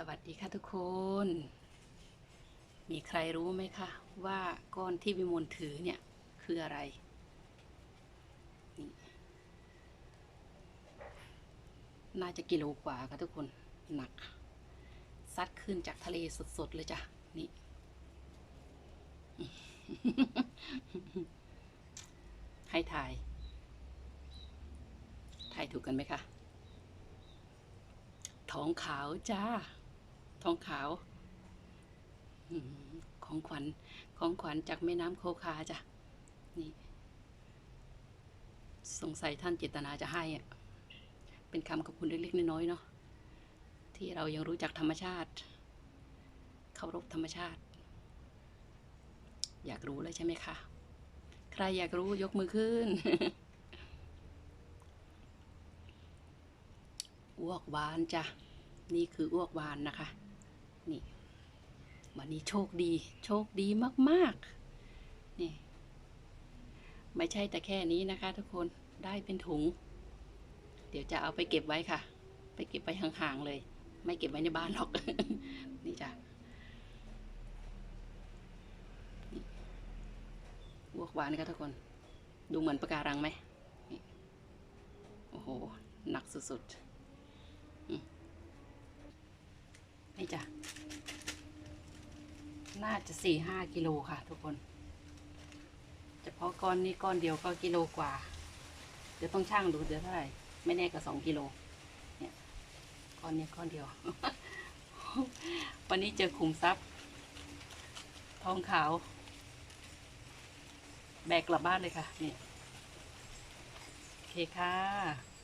สวัสดีค่ะทุกคน มีใครรู้ไหมคะ ว่าก้อนที่วิมลถือเนี่ยคืออะไรนี่น่าจะกิโลกว่าค่ะทุกคนหนัก ซัดขึ้นจากทะเลสดๆเลยจ้ะ นี่ ให้ถ่าย ถ่ายถูกกันไหมคะ ท้องขาวจ้า ทองขาวของขวัญของขวัญจากแม่น้ำโคคาจ้ะนี่สงสัยท่านเจตนาจะให้อะเป็นคำขอบคุณเล็กๆน้อยๆเนาะที่เรายังรู้จักธรรมชาติเคารพธรรมชาติ อยากรู้แล้วใช่ไหมคะใครอยากรู้ยกมือขึ้นอ้วกวานจ้ะนี่คืออ้วกวานนะคะ นี่วันนี้โชคดี โชคดีมากๆ นี่ ไม่ใช่แต่แค่นี้นะคะ ทุกคนได้เป็นถุง เดี๋ยวจะเอาไปเก็บไว้ค่ะ ไปเก็บไว้ห่างๆเลย ไม่เก็บไว้ในบ้านหรอก นี่จ้ะนี่อ้วกวานนะคะทุกคน ดูเหมือนปะการังไหมโอ้โห หนักสุดๆ นี่จ้ะ น่าจะสี่ห้ากิโลค่ะ ทุกคน เฉพาะก้อนนี้ก้อนเดียวก็กิโลกว่า เดี๋ยวต้องช่างดูเดี๋ยวเท่าไหร่ ไม่แน่ก็สองกิโล เนี่ย ก้อนนี้ก้อนเดียว วันนี้เจอขุมทรัพย์ ทองขาว แบกกลับบ้านเลยค่ะ นี่ โอเคค่ะ